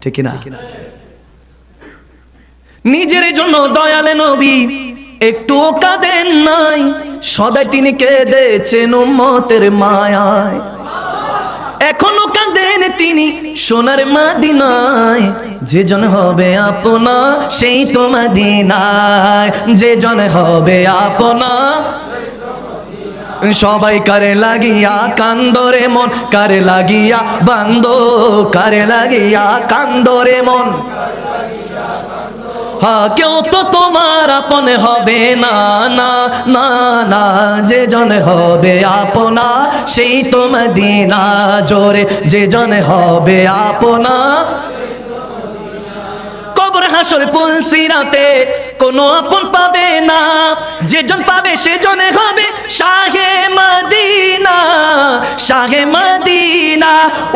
ঠিক না নিজের জন্য দয়ালে নবী, একটু কাঁদেন নাই। সদাই তিনি কেঁদেছেন উম্মতের মায়ায়। এখনও কাঁদেন তিনি সোনার মাদিনায়। যে জন হবে আপনা, সেই তো মাদিনায়। যে জন হবে আপনা সবাই কারে লাগিয়া কান্দরে মন? কারে লাগিয়া বান্দ? কারে লাগিয়া কান্দরে মন? হা, কেউ তো তোমার আপন হবে না না না না যে জন হবে আপনা, সেই তো মদিনা জোরে যে জন হবে আপনা। কবর হাসর পুল সিরাতে কোনো আপন পাবে না। যেজন পাবে সেজনে হবে শাহে মদিনা শাহে মদিনা।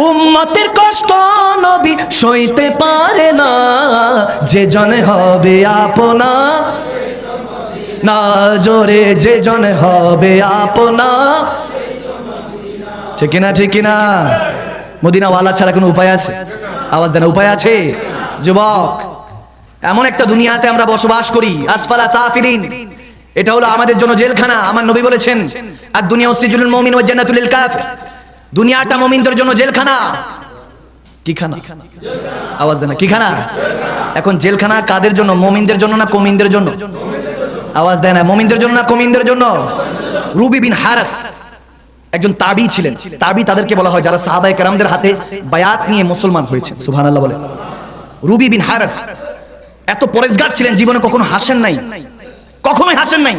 উম্মতের কষ্ট নবী সইতে পারে না। যেজনে হবে আপনা, না জোরে যেজন হবে আপনা। ঠিক না ঠিক না মদিনাওয়ালা ছাড়া কোনো উপায় আছে? আওয়াজ দেন, উপায় আছে? যুবক এমন একটা দুনিয়াতে আমরা বসবাস করি, আসফালা সাফিরিন। এটা হলো আমাদের জন্য জেলখানা, আমার নবী বলেছেন আর দুনিয়া সিজুলুল মুমিন ওয়া জান্নাতুল কাফির। দুনিয়াটা মুমিনদের জন্য জেলখানা। কি আওয়াজ দেন কি খানা? এখন জেলখানা কাদের জন্য? মুমিনদের জন্য না কমিনদের জন্য? আওয়াজ দেয় না, মুমিনদের জন্য না কমিনদের জন্য? রুবি বিন হারাস, একজন তাবি ছিলেন। তাবি তাদেরকে বলা হয়, যারা সাহাবায়ে কেরামদের হাতে বায়াত নিয়ে মুসলমান হয়েছেন। সুবহানাল্লাহ বলে। রুবি বিন হারাস এত পরেজগার ছিলেন, জীবনে কখনো হাসেন নাই। কখনোই হাসেন নাই।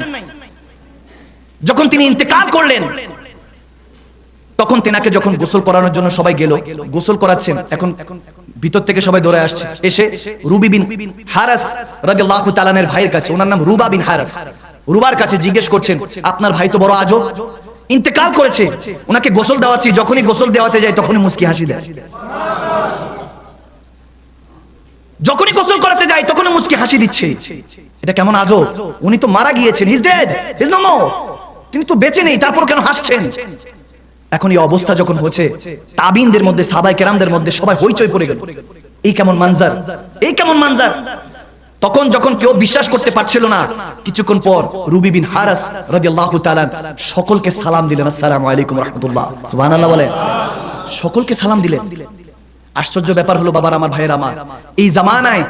যখন তিনি ইন্তেকাল করলেন, তখন তেনাকে যখন গোসল করানোর জন্য সবাই গেল, গোসল করাচ্ছেন, এখন ভিতর থেকে সবাই দৌড়ে আসছে। এসে রুবি বিন হারাস রাদিয়াল্লাহু তাআলার ভাইয়ের কাছে, ওনার নাম রুবা বিন হারাস। রুবার কাছে জিজ্ঞেস করছেন, আপনার ভাই তো বড় আজব। ইন্তেকাল করেছে। ওনাকে গোসল দেওয়াচ্ছি, যখনই গোসল দেওয়াতে যায় তখনই মুস্কি হাসি দেয়। যখনই গোসল করাতে যায় তখনই মুস্কি হাসি দিচ্ছে। এটা কেমন আজব? উনি তো মারা গিয়েছেন। He's dead he's no more তিনি তো বেঁচে নেই, তারপর কেন হাসছেন? এখন এই অবস্থা যখন হচ্ছে, তাবিনদের মধ্যে সাবাই কেরামদের মধ্যে সবাই হইচই পড়ে গেল। এই কেমন মানজার? এই কেমন মানজার? তখন যখন কেউ বিশ্বাস করতে পারছিল না, কিছুক্ষণ পর রুবি বিন হারাস রাদিয়াল্লাহু তাআলা সকলকে সালাম দিলেন, আসসালামু আলাইকুম রাহমাতুল্লাহ। সুবহানাল্লাহ বলেন। সকলকে সালাম দিলেন। আশ্চর্য ব্যাপার হলো, বাবার, আমার ভাইয়ের, আমার। এই জামানায়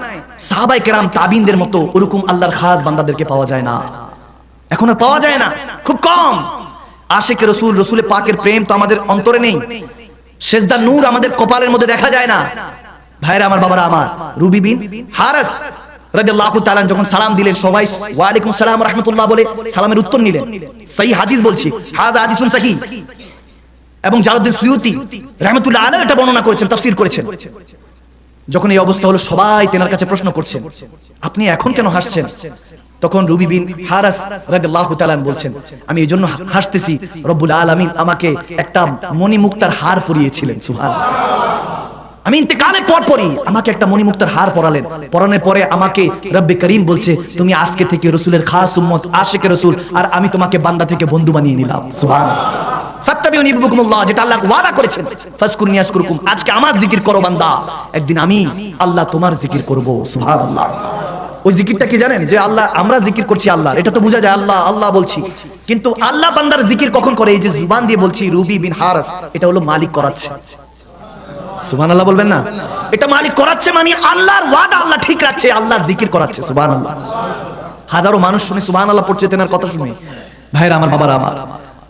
সাহাবাই কেরাম, তাবিনদের মতো ওরকম আল্লাহর খাস বান্দাদেরকে পাওয়া যায় না। এখন আর পাওয়া যায় না, খুব কম। আশেক রসুল, রসুলে পাকের প্রেম তো আমাদের অন্তরে নেই। সেজদা নূর আমাদের কপালের মধ্যে দেখা যায় না। ভাইরা, আমার বাবারা, আমার। রুবি বিন হারাস রাদিয়াল্লাহু তাআলা যখন সালাম দিলেন, সবাই ওয়া আলাইকুম সালাম রাহমাতুল্লাহ বলে সালামের উত্তর নিলেন। সহি হাদিস বলছি। হাযা হাদিসুন সহিহ। এবং জালাউদ্দিন সুয়ুতি রহমতুল্লাহ আলাইহি এটা বর্ণনা করেছেন, তাফসীর করেছেন। যখন এই অবস্থা হলো, সবাই তেনার কাছে প্রশ্ন করছেন, আপনি এখন কেন হাসছেন? তখন রুবি বিন হারাস রাদিয়াল্লাহু তাআলা বলছেন, আমি এই জন্য হাসতেছি, রব্বুল আলামিন আমাকে একটা মণিমুক্তার হার পরিয়েছিলেন, সুবহানাল্লাহ। আমি ইন্তেকালের পর পরই আমাকে একটা মণিমুক্তার হার পরালেন। পরানোর পরে আমাকে রব্বে করিম বলছে, তুমি আজকে থেকে রসুলের খাস উম্মত আশেকে রসুল, আর আমি তোমাকে বান্দা থেকে বন্ধু বানিয়ে নিলাম। কিন্তু আল্লাহ বান্দার জিকির কখন করে? এই যে জুবান দিয়ে বলছি, রুবি বিন হারাস, এটা হলো মালিক করাচ্ছে। সুবহানাল্লাহ বলবেন না? এটা মালিক করাচ্ছে মানে আল্লাহর ওয়াদা আল্লাহ ঠিক রাখছে, আল্লাহ জিকির করাচ্ছে, সুবহানাল্লাহ। হাজারো মানুষ শুনে সুবহানাল্লাহ পড়ছে, তেনার কথা শুনে। ভাইরা, আমার বাবারা, আমার।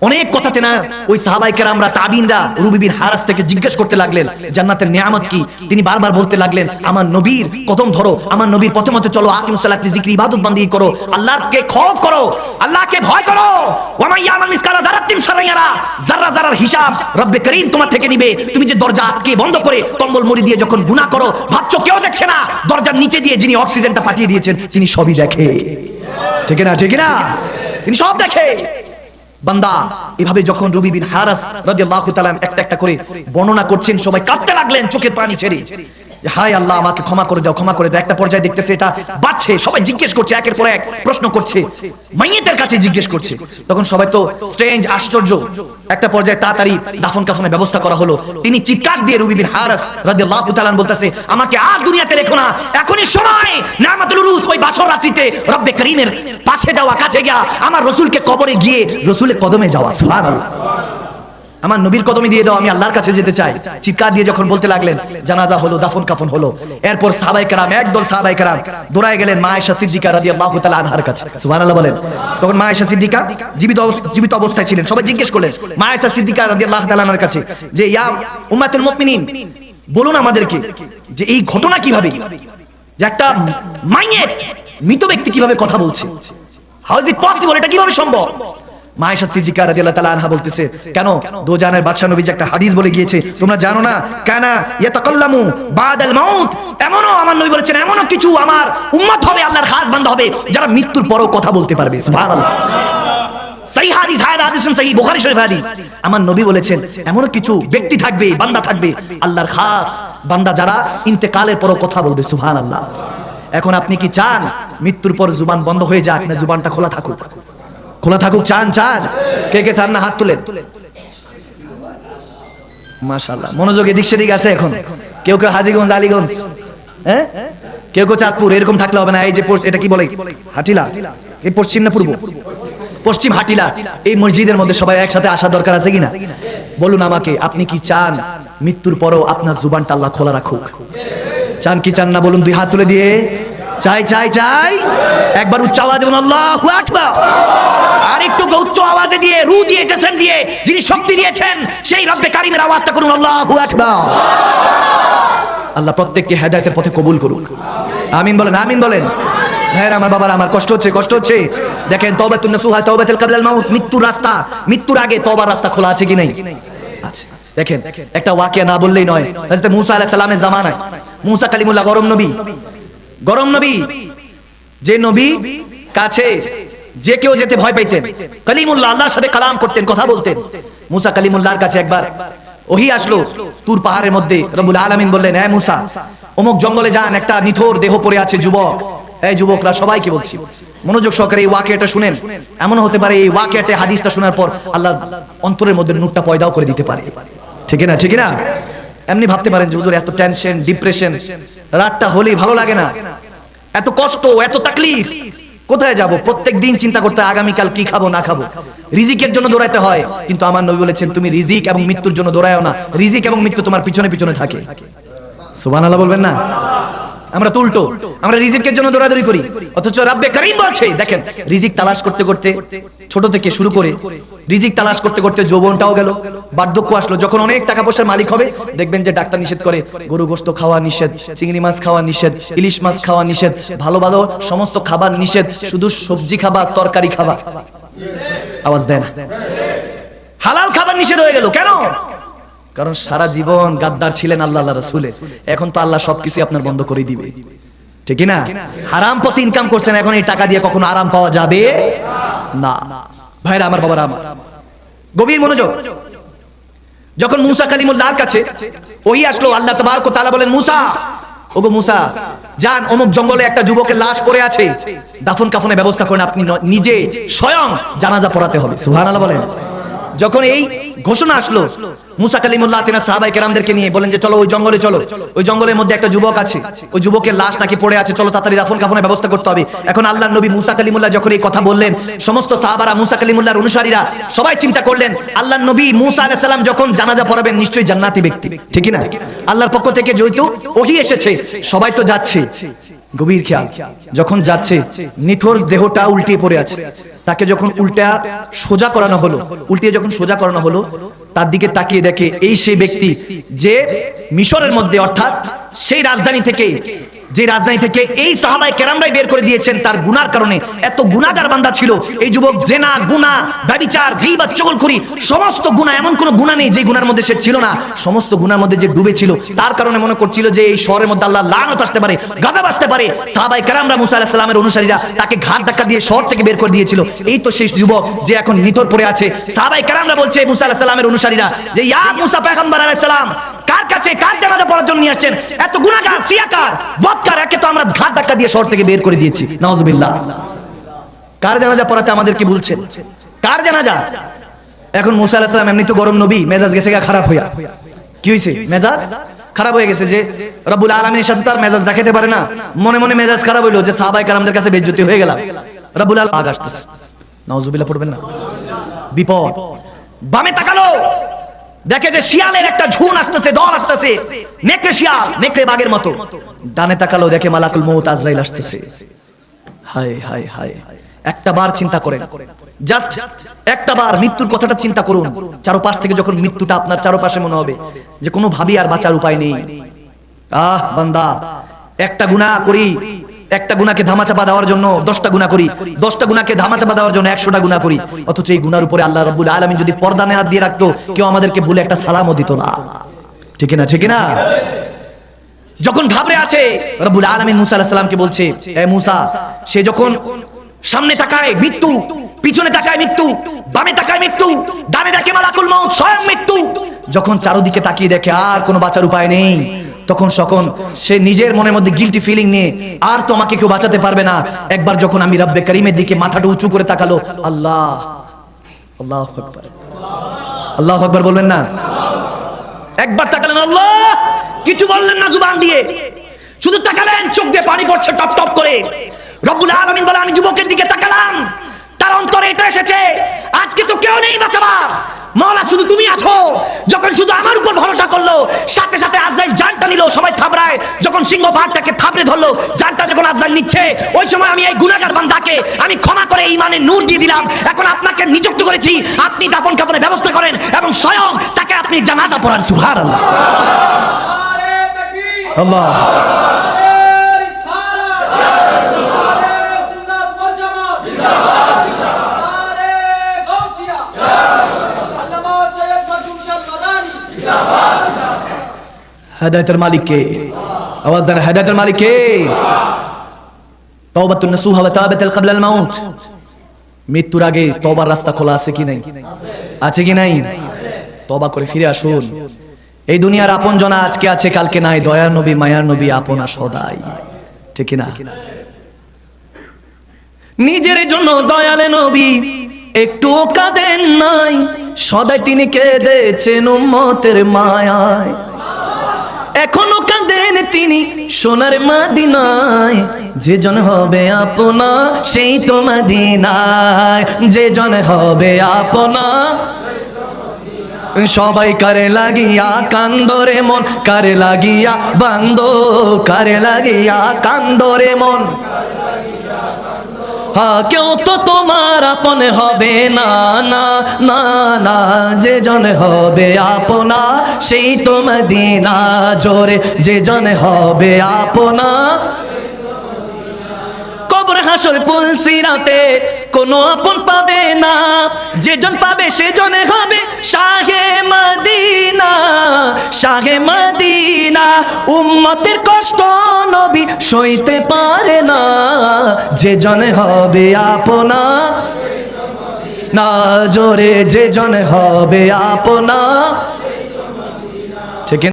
অনেক কথা তেনা ওই সাহাবাই কেরামরা তাবিনরা রুবি বিন হারাস থেকে জিজ্ঞেস করতে লাগলেন, জান্নাতের নিয়ামত কি? তিনি বারবার বলতে লাগলেন, আমার নবীর কদম ধরো, আমার নবীর পথে মতে চলো সালাতি জিকির ইবাদত বান্দি করো, আল্লাহকে খৌফ করো, আল্লাহকে ভয় করো। ইয়ামাল মিসকালা যারাতিন যারা যারার হিসাব রব্বে করিম তোমার থেকে নিবে, তুমি যে দরজা আটকে বন্ধ করে কম্বল মুড়ি দিয়ে যখন গুনাহ করো, ভাবছ কেউ দেখছে না, দরজার নিচে দিয়ে যিনি অক্সিজেনটা পাঠিয়ে দিয়েছেন, তিনি সবই দেখে। ঠিক না ঠিক না তিনি সব দেখে। বান্দা, এভাবে যখন রবি বিন হারাস রাদিয়াল্লাহু তাআলা একটা একটা করে বর্ণনা করছেন, সবাই কাঁদতে লাগলেন চোখের পানি ছেড়ে। যে হাই আল্লাহ, আমাকে ক্ষমা করে দাও, ক্ষমা করে দাও। একটা পর্যায়ে দেখতেছে এটা বাড়ছে, সবাই জিজ্ঞেস করছে, একের পর এক প্রশ্ন করছে। মাইয়েদের কাছে জিজ্ঞেস করছে। তখন সবাই তো স্ট্রেঞ্জ আশ্চর্য। একটা পর্যায়ে তাড়াতাড়ি দাফন কাফনের ব্যবস্থা করা হলো। তিনি চিৎকার দিয়ে রুবি বিন হারাস রাদিয়াল্লাহু তাআলা বলতেছে, আমাকে আর দুনিয়াতে রেখো না। এখনই সময় নামাতুল বাসর রাত্রিতে রব্বে করিমের পাশে যাওয়া, কাছে গিয়া আমার রসুলকে কবরে গিয়ে রসুলের কদমে যাওয়া আমার নবীর কদমে দিয়ে দাও, আমি আল্লাহর কাছে যেতে চাই। চিৎকার দিয়ে যখন বলতে লাগলেন, জানাজা হলো, দাফন কাফন হলো। এরপর সাহাবাই কারাম, একদল সাহাবাই কারাম দৌড়ায় গেলেন মা আয়েশা সিদ্দিকা রাদিয়াল্লাহু তাআলা আনহার কাছে। সুবহানাল্লাহ বলেন। তখন মা আয়েশা সিদ্দিকা জীবিত জীবিত অবস্থায় ছিলেন। সবাই জিজ্ঞেস করলেন মা আয়েশা সিদ্দিকা রাদিয়াল্লাহু তাআলা আনহার কাছে, যে, ইয়া উম্মাতুল মুমিনিন, বলুন আমাদেরকে যে, এই ঘটনা কীভাবে? যে, একটা মাইয়ের মৃত ব্যক্তি কীভাবে কথা বলছে? হাউ ইজ ইট পসিবল এটা কীভাবে সম্ভব? মায়েশা সিদ্দিকা রাদিয়াল্লাহু তাআলা আনহা বলতেছে, কেন? দোজানের বাদশা নবী যে একটা হাদিস বলে গিয়েছে। তোমরা জানো না? কানা ইয়াতাকাল্লামু বাদাল মাউত। এমনও আমার নবী বলেছেন, এমনও কিছু আমার উম্মত হবে, আল্লাহর খাস বান্দা হবে, যারা মৃত্যুর পরেও কথা বলতে পারবে। সুবহানাল্লাহ। সহি হাদিস হায় হাদিসুন সহি বুখারী শরীফ হাদিস। আমার নবী বলেছেন, এমনও কিছু ব্যক্তি থাকবে, বান্দা থাকবে, আল্লাহর খাস বান্দা যারা ইন্তেকালের পরও কথা বলবে। সুবহানাল্লাহ। এখন আপনি কি চান? মৃত্যুর পর জুবান বন্ধ হয়ে যাক না জুবানটা খোলা থাকুক। খোলা থাকুক, চান চান। কে কে চান না হাত তুলেন? মাশাআল্লাহ। মনোযোগ এদিক সেদিক আছে এখন। কেউ কেউ হাজিগঞ্জ, আলীগঞ্জ। হ্যাঁ? কেউ কেউ চাঁদপুর, এরকম থাকলে হবে না। এই যে এটা কি বলে? হাটিলা। এই পশ্চিম না পূর্ব? পশ্চিম হাটিলা। এই মসজিদের মধ্যে সবাই একসাথে আসা দরকার আছে কিনা? বলুন আমাকে, আপনি কি চান? মৃত্যুর পরও আপনার জুবানটা আল্লাহ খোলা রাখুক। চান কি চান না বলুন, দুই হাত তুলে দিয়ে। চাই চাই চাই। একবার উচ্চ আওয়াজে আল্লাহু আকবার। আর একটু উচ্চ আওয়াজে দিয়ে, রু দিয়ে জেসেন দিয়ে যিনি শক্তি দিয়েছেন, সেই রব্বে কারিমের আওয়াজটা করুন, আল্লাহু আকবার। আল্লাহ প্রত্যেককে হেদায়েতের পথে কবুল করুন আমিন বলেন আমিন বলেন। আমার বাবার, আমার কষ্ট হচ্ছে কষ্ট হচ্ছে। দেখেন তবে তুমি সুহা তবে কাবলাল মৃত্যুর রাস্তা, মৃত্যুর আগে তবার রাস্তা খোলা আছে কি নাই? আছে। দেখেন, একটা ওয়াকিয়া না বললেই নয়। মুসা আলাইহিস সালামের জামানায়। মুসা কালিমুল্লাহ গরম নবী। গরম নবী, যে নবী কাছে, যে কেউ যেতে ভয় পাইতেন। কালিমুল্লাহ আল্লাহর সাথে কালাম করতেন, কথা বলতেন। মুসা কালিমুল্লাহর কাছে একবার ওহি আসলো, তুর পাহাড়ের মধ্যে। রব্বুল আলামিন বললেন হ্যাঁ মুসা, অমুক জঙ্গলে যান, একটা নিথর দেহ পড়ে আছে, যুবক। এই যুবকরা সবাইকে বলছি, মনোযোগ সহকারে এই ওয়াকিয়াটা শুনেন। এমন হতে পারে এই ওয়াকিয়াতে হাদিসটা শোনার পর আল্লাহ অন্তরের মধ্যে নূরটা পয়দাও করে দিতে পারে। ঠিক না? ঠিক না? এমনি ভাবতে পারেন যে হুজুর, এত টেনশন ডিপ্রেশন রাতটা হলেই ভালো লাগে না। এত কষ্ট, এত তাকলিফ। কোথায় যাব? প্রত্যেক দিন চিন্তা করতে আগামীকাল কি খাব, না খাব। রিজিকের জন্য দৌড়াইতে হয়। কিন্তু আমার নবী বলেছেন, তুমি রিজিক এবং মৃত্যুর জন্য দৌড়ায়ও না। রিজিক এবং মৃত্যু তোমার পিছনে পিছনে থাকে। সুবহানাল্লাহ বলবেন না? আমরা তো উল্টো। আমরা রিজিকের জন্য দৌড়াদৌড়ি করি। অথচ রাব্বে করিম বলছে, দেখেন, রিজিক তালাশ করতে করতে ছোট থেকে শুরু করে রিজিক তালাশ করতে করতে যৌবনটাও গেল, বার্ধক্য আসলো। যখন অনেক টাকা পয়সার মালিক হবে, দেখবেন যে ডাক্তার নিষেধ করে গরু গোস্ত খাওয়া নিষেধ, চিংড়ি মাছ খাওয়া নিষেধ, ইলিশ মাছ খাওয়া নিষেধ, ভালো ভালো সমস্ত খাবার নিষেধ, শুধু সবজি খাবার, তরকারি খাবার। আওয়াজ দেন। হালাল খাবার নিষেধ হয়ে গেল। কেন? কারণ সারা জীবন গাদ্দার ছিলেন আল্লাহ আল্লাহ রসুলে এখন তো আল্লাহ সবকিছু আপনার বন্ধ করে দিবে। ঠিক না হারাম পথে ইনকাম করছেন, এখন এই টাকা দিয়ে কখনো আরাম পাওয়া যাবে? না। ভাইরা, আমার বাবার, আমার গভীর মনোযোগ। যখন মুসা কালিমুল্লাহর কাছে ওই আসলো, আল্লাহ তাবারক তাআলা বলেন, মুসা, ওগো মুসা, যান, অমুক জঙ্গলে একটা যুবকের লাশ পড়ে আছে। দাফন কাফনের ব্যবস্থা করেন, আপনি নিজে স্বয়ং জানাজা পড়াতে হবে। সুবহানাল্লাহ বলেন। যখন এই ঘোষণা আসলো, মুসা কালিমুল্লাহ তিনা সাহাবাই কেরামদেরকে নিয়ে বলেন যে চলো ওই জঙ্গলে চলো, ওই জঙ্গলের মধ্যে একটা যুবক আছে, ওই যুবকের লাশ নাকি পড়ে আছে, চলো তাড়াতাড়ি দাফন কাফনের ব্যবস্থা করতে হবে। এখন আল্লাহ নবী মুসা কালিমুল্লাহ যখন এই কথা বললেন, সমস্ত সাহাবারা, মুসা কালিমুল্লাহর অনুসারীরা সবাই চিন্তা করলেন আল্লাহ নবী মুসা আলাইহিস সালাম যখন জানাজা পড়াবেন, নিশ্চয়ই জান্নাতি ব্যক্তি। ঠিক না? আল্লাহর পক্ষ থেকে যেহেতু ওহি এসেছে, সবাই তো যাচ্ছে। গভীর খেয়াল। যখন যাচ্ছে, নিথর দেহটা উল্টিয়ে পড়ে আছে। তাকে যখন উল্টা সোজা করানো হলো, উল্টিয়ে যখন সোজা করানো হলো, তার দিকে তাকিয়ে দেখে এই সেই ব্যক্তি যে মিশরের মধ্যে, অর্থাৎ সেই রাজধানী থেকে যে রাজধানী থেকে এই সাহাবাই কেরামরাই বের করে দিয়েছেন তার গুনার কারণে। এত গুনাহগার বান্দা ছিল। এই যুবক জেনা গুনাহ ব্যভিচার গীবত চগলখুরি সমস্ত গুনাহ এমন কোন গুনাহ নেই যে গুনার মধ্যে সে ছিল না। সমস্ত গুনার মধ্যে যে ডুবে ছিল, তার কারণে মনে করছিল যে এই শহরের মধ্যে আল্লাহ লানত আসতে পারে, গাজাব আসতে পারে। সাহাবাই কেরামরা মুসা আলাইহিস সালামের অনুসারীরা তাকে ঘাট ধাক্কা দিয়ে শহর থেকে বের করে দিয়েছিল। এই তো সেই যুবক যে এখন নিথর পড়ে আছে। সাহাবাই কেরামরা বলছে মুসা আলাইহিস সালামের অনুসারীরা যে, ইয়া মুসা, পয়গম্বর আলাইহিস সালাম কার কাছে কার জানাজা পড়ার জন্য নিয়ে আসছেন? এত গুণাগার সিয়াকার, বদকার, একে তো আমরা ঘাট ধাক্কা দিয়ে শহর থেকে বের করে দিয়েছি। নওয়াজবিল্লাহ কার জানাজা পড়াতে আমাদেরকে বলছেন কার জানাজা? এখন মুসা আলাহিস সালাম এমনি তো গরম নবী, মেজাজ গেছে গা খারাপ হইয়া। কি হয়েছে মেজাজ খারাপ হয়ে গেছে যে রব্বুল আলমীর সাথে তার মেজাজ দেখাতে পারে না। মনে মনে মেজাজ খারাপ হইল যে সাহাবাই কালামদের কাছে বেজ্জতি হয়ে গেলাম। রব্বুল আলম আগ আসতেছে। নওয়াজুবিল্লাহ পড়বেন না। বিপদ। বামে তাকালো। দেখে যে শিয়ালের একটা ঝুন আসতেছে, দল আসতেছে। নেকড়ে শিয়াল, নেকড়ে বাগের মতো। ডানে তাকালো দেখে মালাকুল মৌত আজরাইল আসতেছে। হায় হায় হায়। একটা বার চিন্তা করেন। জাস্ট একটা বার মৃত্যুর কথাটা চিন্তা করুন। চারপাশ থেকে যখন মৃত্যুটা আপনার চারপাশে মনে হবে, যে কোনো ভাবি আর বাঁচার উপায় নেই। আহ, বান্দা, একটা গুনাহ করি একটা গুনাকে ধামাচাপা দেওয়ার জন্য দশটা গুনাহ করি, দশটা গুনাকে ধামাচাপা দেওয়ার জন্য একশোটা গুনাহ করি। অথচ এই গুনার উপরে আল্লাহ রব্বুল আলমিন যদি পর্দা নেওয়া দিয়ে রাখতো, কেউ আমাদেরকে ভুলে একটা সালামও দিত না। ঠিক না ঠিক না যখন ঘাবড়ে আছে, রব্বুল আলামিন মুসা আলাইহিস সালামকে বলছে, এ মুসা, সে যখন সামনে তাকায় মৃত্যু, পিছনে তাকায় মৃত্যু, বামে তাকায় মৃত্যু, ডানে দেখে মালাকুল মউত স্বয়ং মৃত্যু, যখন চারদিকে তাকিয়ে দেখে আর কোনো বাঁচার উপায় নেই। তখন সকন সে নিজের মনের মধ্যে গিলটি ফিলিং নিয়ে, আর তো আমাকে কেউ বাঁচাতে পারবে না। একবার যখন আমি রব্বে করিমের দিকে মাথাটা উঁচু করে তাকালো, আল্লাহ আল্লাহ আল্লাহ আকবার বলবেন না? একবার তাকালেন, আল্লাহ, কিছু বললেন না জুবান দিয়ে। শুধু তাকালেন, চোখ দিয়ে পানি পড়ছে টপ টপ করে। রব্বুল আলামিন বলে, আমি যুবকের দিকে তাকালাম। তার অন্তরে এটা এসেছে, আজকে তো কেউ নেই বাঁচাবার। মৌলা শুধু তুমি আছো। যখন শুধু আমার উপর ভরসা করল সাথে সাথে আজরাইল জানটা নিল সবাই থাবড়ায়। যখন সিংহ ভাগটাকে থাবড়ে ধরলো জানটা যখন আজরাইল নিচ্ছে ওই সময় আমি এই গুনাহগার বান্দাকে আমি ক্ষমা করে ইমানের নূর দিয়ে দিলাম। এখন আপনাকে নিযুক্ত করেছি আপনি দাফন কাফনের ব্যবস্থা করেন এবং স্বয়ং তাকে আপনি জানাজা পড়ান সুবহানাল্লাহ। আল্লাহ। হেদায়তের মালিক কে আওয়াজ দেন, হেদায়তের মালিক কে তওবাতুন নসুহা ওয়া তাওবাতুল ক্বাবলা আল মাউত। মৃত্যুর আগে তওবার রাস্তা খোলা আছে কি নাই? আছে কি নাই? তওবা করে ফিরে আসুন। এই দুনিয়ার আপন জনা আজকে আছে, কালকে নাই। দয়ার নবী, মায়ার নবী, আপনা সদাই। ঠিক না নিজের জন্য দয়ালে নবী একটু কাঁদেন নাই। সদাই তিনি কেঁদেছেন উম্মতের মায়ায়। এখনও কাঁদেন তিনি সোনার মাদিনায়। যে জন হবে আপনা সেই তো মাদিনায়। যে জন হবে আপনা সবাই কারে লাগিয়া কান্দরে মন, কারে লাগিয়া বান্দ কারে লাগিয়া কান্দরে মন। কেউ তো তোমার আপন হবে না না না না যে জন হবে আপনা, সেই তো মদিনা জোরে যে জন হবে আপনা। কবর হাসর পুল সিরাতে। কোনো আপন পাবে না। যেজন পাবে সেজনে হবে শাহে মদিনা। শাহে মদিনা, উম্মতের কষ্ট নবী সইতে পারে না। যে জনে হবে আপনা, না জোরে যে জন হবে আপনা।